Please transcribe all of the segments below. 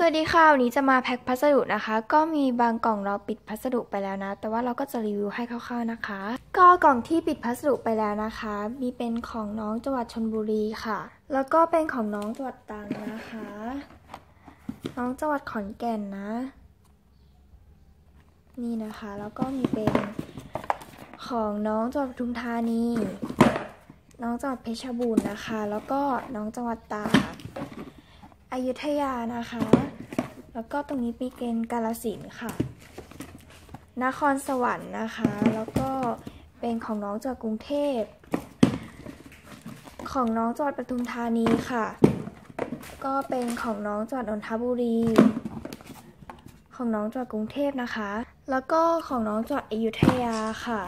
สวัสดีค่ะ วันนี้จะมาแพ็คพัสดุนะคะ ก็มีบางกล่องเราปิดพัสดุไปแล้วนะ แต่ว่าเราก็จะรีวิวให้คร่าวๆนะคะ ก็กล่องที่ปิดพัสดุไปแล้วนะคะ มีเป็นของน้องจังหวัดชนบุรีค่ะ แล้วก็เป็นของน้องจังหวัดตรังนะคะ น้องจังหวัดขอนแก่นนะ นี่นะคะ แล้วก็มีเป็นของน้องจังหวัดปทุมธานี น้องจังหวัดเพชรบูรณ์นะคะ แล้วก็น้องจังหวัดตาก อยุธยานะคะ แล้วก็ตรงนี้มีเกณฑ์กาลสินค่ะ นครสวรรค์นะคะ แล้วก็เป็นของน้องจากกรุงเทพ ของน้องจังหวัดปทุมธานีค่ะ ก็เป็นของน้องจังหวัดนนทบุรี ของน้องจังหวัดกรุงเทพนะคะ แล้วก็ของน้องจังหวัดอยุธยาค่ะ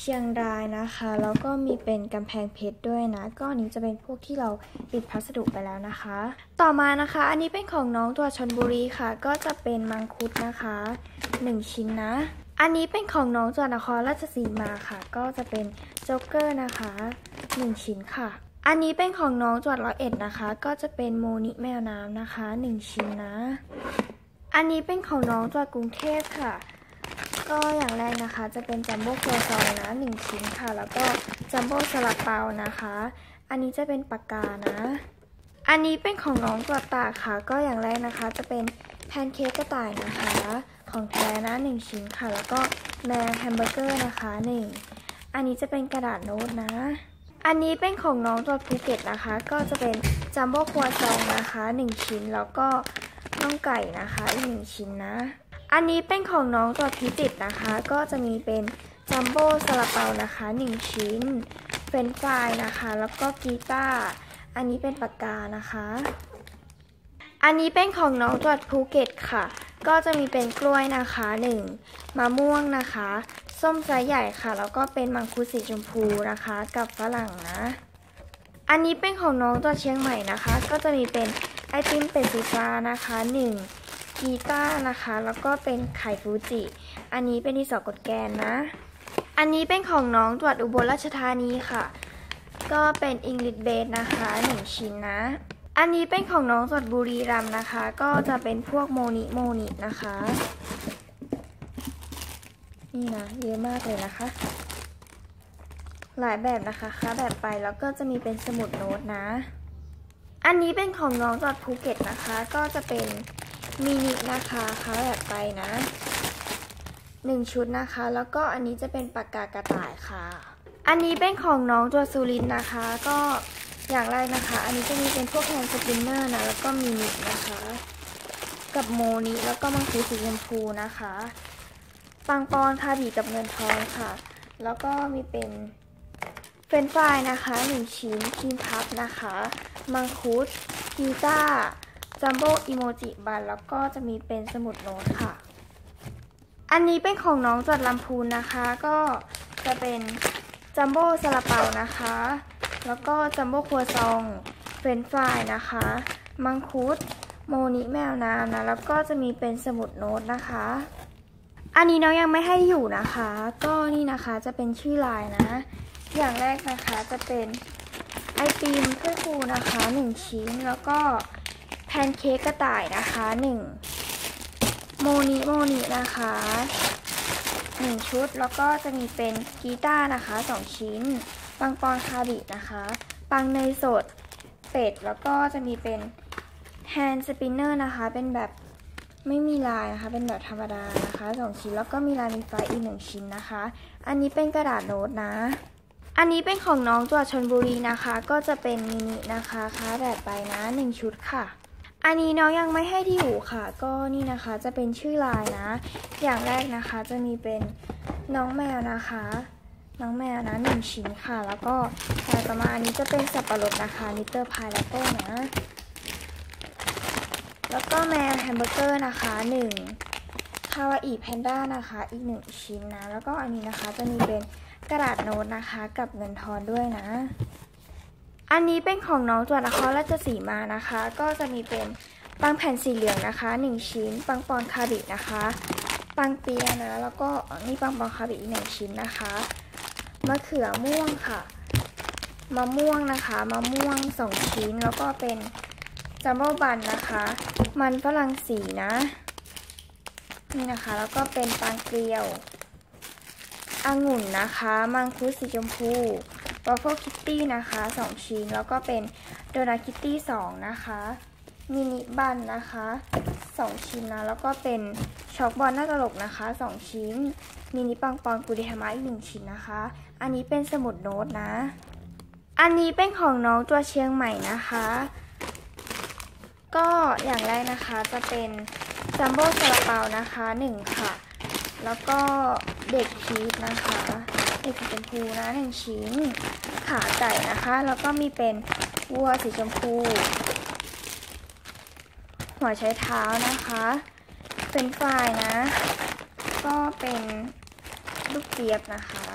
เชียงรายนะคะ แล้วก็มีเป็นกำแพงเพชรด้วยนะ ก็อันนี้จะเป็นพวกที่เราปิดพัสดุไปแล้วนะคะ ต่อมานะคะ อันนี้เป็นของน้องตัวชนบุรีค่ะ ก็จะเป็นมังคุดนะคะ 1 ชิ้นนะ อันนี้เป็นของน้องจังหวัดนครราชสีมาค่ะ ก็จะเป็นโจ๊กเกอร์นะคะ 1 ชิ้นค่ะ อันนี้เป็นของน้องจัวดร้อยเอ็ดนะคะ ก็จะเป็นโมนิแมวน้ำนะคะ 1 ชิ้นนะ อันนี้เป็นของน้องจัวดกรุงเทพค่ะ ก็อย่างแรกนะคะจะเป็นจัมโบ้ครัวซองนะหนึ่งชิ้นค่ะ แล้วก็จัมโบ้สลัดเปานะคะ อันนี้จะเป็นปากกานะ อันนี้เป็นของน้องตัวตากค่ะ ก็อย่างแรกนะคะจะเป็นแพนเค้กกระต่ายนะคะ ของแท้นะหนึ่งชิ้นค่ะ แล้วก็แมงแฮมเบอร์เกอร์นะคะหนึ่งอันนี้จะเป็นกระดาษโน้ตนะ อันนี้เป็นของน้องตัวภูเก็ตนะคะ ก็จะเป็นจัมโบ้ครัวซองนะคะหนึ่งชิ้นแล้วก็น่องไก่นะคะอีกหนึ่งชิ้นนะ อันนี้เป็นของน้องตัวพิจิตนะคะ ก็จะมีเป็นจัมโบ้ซาลาเปานะคะ 1 ชิ้น เฟรนฟรายนะคะ แล้วก็กีตาร์อันนี้เป็นปากกานะคะ อันนี้เป็นของน้องจังหวัดภูเก็ตค่ะ ก็จะมีเป็นกล้วยนะคะ 1มะม่วงนะคะ ส้มไซส์ใหญ่ค่ะ แล้วก็เป็นมังคุดสีชมพูนะคะ กับฝรั่งนะ อันนี้เป็นของน้องตัวเชียงใหม่นะคะ ก็จะมีเป็นไอติมเป็ดสีฟ้านะคะ 1 กีตาร์นะคะ แล้วก็เป็นไข่ฟูจิ อันนี้เป็นที่สอกดแกนนะ อันนี้เป็นของน้องจังหวัดอุบลราชธานีค่ะ ก็เป็นอิงลิชเบสนะคะ1ชิ้นนะ อันนี้เป็นของน้องจังหวัดบุรีรัมย์นะคะ ก็จะเป็นพวกโมนิโมนินะคะ นี่นะเยอะมากเลยนะคะ หลายแบบนะคะคะแบบไปแล้วก็จะมีเป็นสมุดโน้ตนะ อันนี้เป็นของน้องจังหวัดภูเก็ตนะคะ ก็จะเป็น มินินะคะคะแบบไปนะหนึ่งชุดนะคะ แล้วก็อันนี้จะเป็นปากกากระต่ายค่ะ อันนี้เป็นของน้องตัวซูรินนะคะ ก็อย่างแรกนะคะ อันนี้จะมีเป็นพวกแฮนด์สปินเนอร์นะแล้วก็มินินะคะ กับโมนิแล้วก็มังคุดสีชมพูนะคะปังปอนคาบีกับเงินทองค่ะ แล้วก็มีเป็นเฟรนฟรายนะคะ1ชิ้นครีมพับนะคะ มังคุดกีตาร์ จัมโบ้อิโมจิบันแล้วก็จะมีเป็นสมุดโน้ตค่ะ อันนี้เป็นของน้องจัดลำพูนนะคะ ก็จะเป็นจัมโบ้ซาลาเปานะคะ แล้วก็จัมโบ้ครัวซอง เฟรนฟรายนะคะ มังคุด โมนิแมวน้ำนะ แล้วก็จะมีเป็นสมุดโน้ตนะคะ อันนี้น้องยังไม่ให้อยู่นะคะ ก็นี่นะคะจะเป็นชื่อลายนะ อย่างแรกนะคะจะเป็นไอติมเพื่อครูนะคะ 1 ชิ้นแล้วก็ แพนเค้กกระต่ายนะคะ1โมนิโมนินะคะ1ชุดแล้วก็จะมีเป็นกีตาร์นะคะ 2 ชิ้น ปังปอนคาบินะคะ ปังเนยสดเป็ด แล้วก็จะมีเป็นแฮนด์สปินเนอร์นะคะ เป็นแบบไม่มีลายนะคะ เป็นแบบธรรมดานะคะ 2 ชิ้น แล้วก็มีลายมีไฟอีก 1 ชิ้นนะคะ อันนี้เป็นกระดาษโน้ตนะ อันนี้เป็นของน้องจังหวัดชนบุรีนะคะ ก็จะเป็นมินินะคะค้าแบบไปนะ 1 ชุดค่ะ อันนี้น้องยังไม่ให้ที่อยู่ค่ะ ก็นี่นะคะจะเป็นชื่อลายนะ อย่างแรกนะคะจะมีเป็นน้องแมวนะคะ น้องแมวนะหนึ่งชิ้นค่ะ แล้วก็ลายต่อมาอันนี้จะเป็นสับปะรดนะคะนิเตอร์พายแล้วก็นะแล้วก็แมวแฮมเบอร์เกอร์นะคะหนึ่งคาวาอิแพนด้านะคะอีกหนึ่งชิ้นนะ แล้วก็อันนี้นะคะจะมีเป็นกระดาษโน้ตนะคะกับเงินทอนด้วยนะ อันนี้เป็นของน้องจวัดนครราชสีมานะคะ ก็จะมีเป็นปังแผ่นสีเหลืองนะคะ 1 ชิ้น ปังปอนคาบินะคะ ปังเปียนะแล้วก็นี่ปังปอนคาบิอีกหนึ่งชิ้นนะคะมะเขือม่วงค่ะมะม่วงนะคะมะม่วงสองชิ้นแล้วก็เป็นจัมโบ้บันนะคะ มันฝรั่งสีนะนี่นะคะ แล้วก็เป็นปางเกลียวองุ่นนะคะ มังคุดสีชมพู วอฟเฟิลคิตตี้นะคะสองชิ้น แล้วก็เป็นโดนัทคิตตี้สองนะคะมินิบันนะคะสองชิ้นนะ แล้วก็เป็นช็อกบอลหน้าตลกนะคะสองชิ้น มินิปังปอนกุดิธรรมะอีกหนึ่งชิ้นนะคะ อันนี้เป็นสมุดโน้ตนะ อันนี้เป็นของน้องตัวเชียงใหม่นะคะ ก็อย่างแรกนะคะจะเป็นจัมโบ้ซาลาเปานะคะหนึ่งค่ะ แล้วก็เด็กพีชนะคะ เด็กสีชมพูนะหนึ่งชิ้น ขาไก่นะคะ แล้วก็มีเป็นวัวสีชมพู หัวใช้เท้านะคะ เป็นฝ่ายนะ ก็เป็นลูกเจี๊ยบนะคะ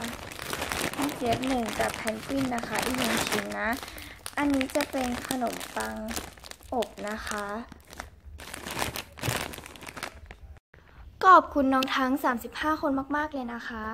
ลูกเจี๊ยบหนึ่งกับแพนกวินนะคะอีกหนึ่งชิ้นนะ อันนี้จะเป็นขนมปังอบนะคะขอบคุณน้องทั้ง 35 คนมาก ๆ เลยนะคะ